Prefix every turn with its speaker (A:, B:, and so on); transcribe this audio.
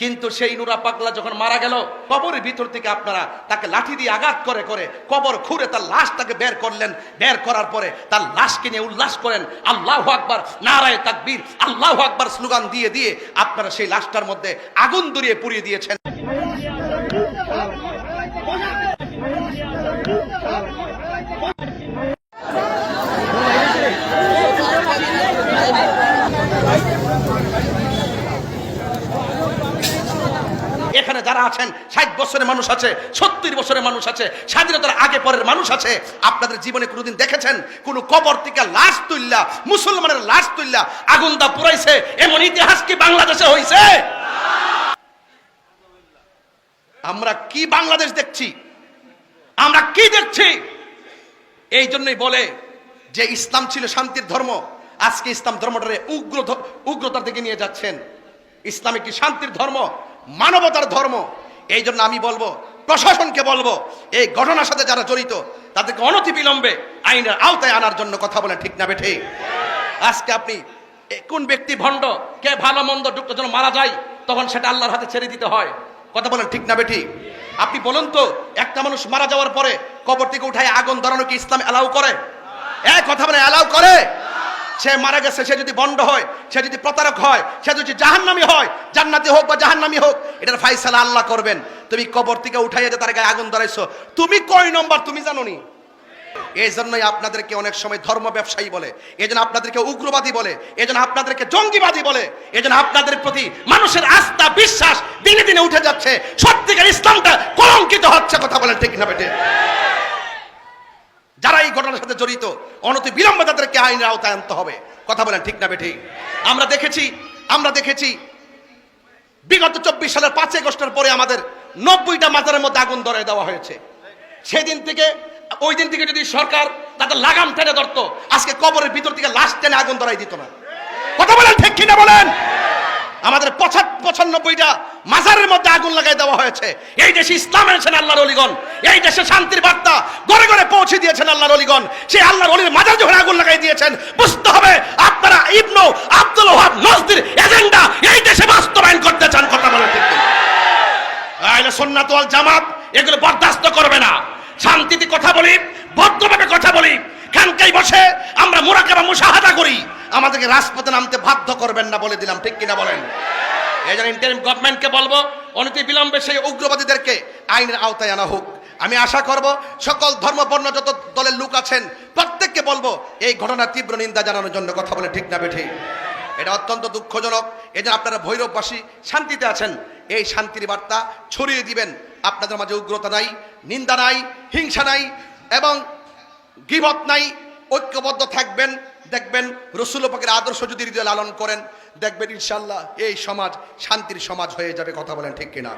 A: কিন্তু সেই নুরা পাগলা যখন মারা গেল, কবরের ভিতর থেকে আপনারা তাকে লাঠি দিয়ে আঘাত করে করে কবর খুঁড়ে তার লাশ তাকে বের করলেন। বের করার পরে তার লাশকে নিয়ে উল্লাস করেন। আল্লাহ আকবার, নারায় তাকবীর, আল্লাহ আকবার স্লোগান দিয়ে দিয়ে আপনারা সেই লাশটার মধ্যে আগুন ধরিয়ে পুড়িয়ে দিয়েছেন। যারা আছেন, ষাট বছরের মানুষ আছে, সত্তর বছরের মানুষ আছে, স্বাধীনতার আগে পরের মানুষ আছে, আপনাদের জীবনে কোনোদিন দেখেছেন? কোন কবর থেকে লাশ তুললা মুসলমানের লাশ তুললা আগুন দা পুরাইছে, এমন ইতিহাস কি বাংলাদেশে হয়েছে আমরা কি বাংলাদেশ দেখছি? আমরা কি দেখছি? এই জন্যই বলে যে ইসলাম ছিল শান্তির ধর্ম, আজকে ইসলাম ধর্মটারে উগ্র উগ্রতার দিকে নিয়ে যাচ্ছেন। ইসলাম একটি শান্তির ধর্ম মানবতার ধর্ম। এই জন্য আমি বলব, প্রশাসনকে বলব, এই ঘটনার সাথে যারা জড়িত, তাদেরকে অনতি বিলম্বে আইনের আওতায় আনার জন্য কথা বলেন ঠিক না বেঠে আজকে আপনি কোন ব্যক্তি ভণ্ড, কে ভালো মন্দ দুটো যেন মারা যায়, তখন সেটা আল্লাহর হাতে ছেড়ে দিতে হয়। কথা বলেন ঠিক না বেঠি আপনি বলুন তো, একটা মানুষ মারা যাওয়ার পরে কবর থেকে উঠায় আগুন ধরানো কি ইসলাম অ্যালাউ করে? এক কথা বলে অ্যালাউ করে? সে মারা গেছে, সে যদি বন্ড হয়, সে যদি প্রতারক হয়, সে যদি জাহান্নামি হয়, জান্নাতি হোক বা জাহান্নামি হোক, এটার ফাইসালা আল্লাহ করবেন। তুমি কবর থেকে উঠাইয়া যে তার গায়ে আগুন ধরাইছো, তুমি কয় নম্বর তুমি জানো নি এই জন্যই আপনাদেরকে অনেক সময় ধর্ম ব্যবসায়ী বলে এই জন্য আপনাদেরকে উগ্রবাদী বলে এই জন্য আপনাদেরকে জঙ্গিবাদী বলে এই জন্য আপনাদের প্রতি মানুষের আস্থা, বিশ্বাস দিনে দিনে উঠে যাচ্ছে। সত্যিকার ইসলামটা কলঙ্কিত হচ্ছে, কথা বলেন ঠিক না বেটে এই ঘটনার সাথে জড়িত, অনতি বিলম্বে তাদেরকে আইনের আওতায় আনতে হবে। কথা বলেন ঠিক না বেঠি? আমরা দেখেছি আমরা দেখেছি, বিগত চব্বিশ সালের পাঁচই আগস্টের পরে আমাদের নব্বইটা মাজারের মধ্যে আগুন ধরে দেওয়া হয়েছে। সেদিন থেকে, ওই দিন থেকে যদি সরকার তাদের লাগাম টেনে ধরতো, আজকে কবরের ভিতর থেকে লাশ টেনে আগুন ধরাই দিত না। কথা বলেন ঠিক কিনা বলেন? আমাদের পঁচানব্বইটা মাজারের মধ্যে আগুন লাগাই দেওয়া হয়েছে। এই দেশে ইসলাম এনেছেন আল্লাহর অলিগণ। এই দেশে শান্তির বার্তা ঘরে ঘরে পৌঁছে দিয়েছেন আল্লাহর অলিগণ। সেই আল্লাহর অলির মাজার যখন আগুন লাগাই দিয়েছেন, বুঝতে হবে আপনারা Ibn Abdul Wahab Najdi agenda এই দেশে বাস্তবায়ন করতে চান, কথা বলে ঠিক আইলে সন্ন্যাত জামাত এগুলো বরদাস্ত করবে না। শান্তিতে কথা বলি ভদ্রভাবে কথা বলি, খানকাই বসে আমাদেরকে রাজপথে নামতে বাধ্য করবেন না বলে দিলাম, ঠিক কিনা বলেন? এই জন্য ইন্টারিম গভর্নমেন্টকে বলব অনতি বিলম্বে সেই উগ্রবাদীদেরকে আইনের আওতায় আনা হোক। আমি আশা করব, সকল ধর্মবর্ণ যত দলের লোক আছেন, প্রত্যেককে বলব, এই ঘটনার তীব্র নিন্দা জানানোর জন্য কথা বলে ঠিক না বেঠি। এটা অত্যন্ত দুঃখজনক। এই যে আপনারা ভৈরববাসী শান্তিতে আছেন। এই শান্তির বার্তা ছড়িয়ে দিবেন। আপনাদের মাঝে উগ্রতা নাই, নিন্দা নাই, হিংসা নাই, এবং গিবত নাই ঐক্যবদ্ধ থাকবেন, দেখবেন রসুল পাকের আদর্শ যদি হৃদয় লালন করেন, দেখবেন ইনশাল্লাহ এই সমাজ শান্তির সমাজ হয়ে যাবে, কথা বলেন ঠিক কিনা?